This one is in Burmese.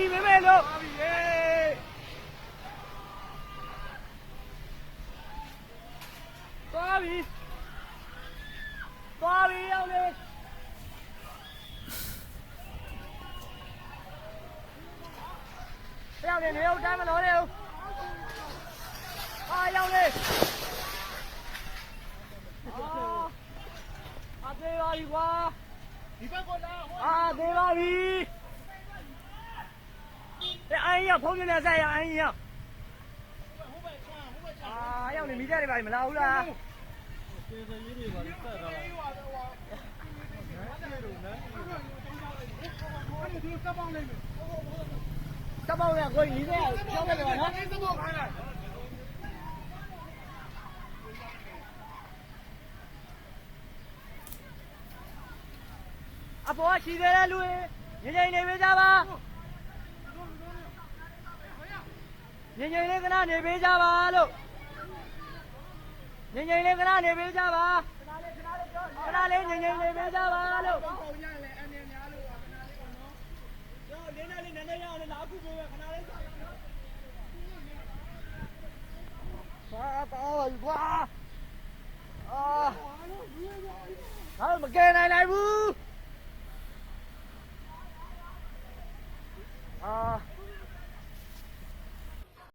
ပြီမမေလို့ပါပြီရေပါပြီပါပြီရောက်လေရောက်နေနေဦးတမ်းမလို့လေဦးအာရောက်လေအာအသေးပါပြီကွာဒီဘက်ကိုလာအာသေးပါပြီ က်တာလားအဲ့ဒီသူစပောင်းနေမယ်တပောင်းရကိုကြီးနေကြောက်တယ်ပါနော်အဲ့စပောင်းခိုင်းလိုက်အပေါ်ရှိသေးတယ်လူငိမ့်ငိမ့်နေပေးကြပါ ငြိမ်ငြိမ်လေးခဏနေပေးကြပါလို့ငြိမ်ငြိမ်လေးခဏနေပေးကြပါခဏလေးငြိမ်ငြိမ်နေပေးကြပါလို့လေးနဲ့လေးနည်းနည်းရအောင်လေလာခုပေးပဲခဏလေးစားပါပါပါအာဟာမကဲနိုင်လိုက်ဘူးအာ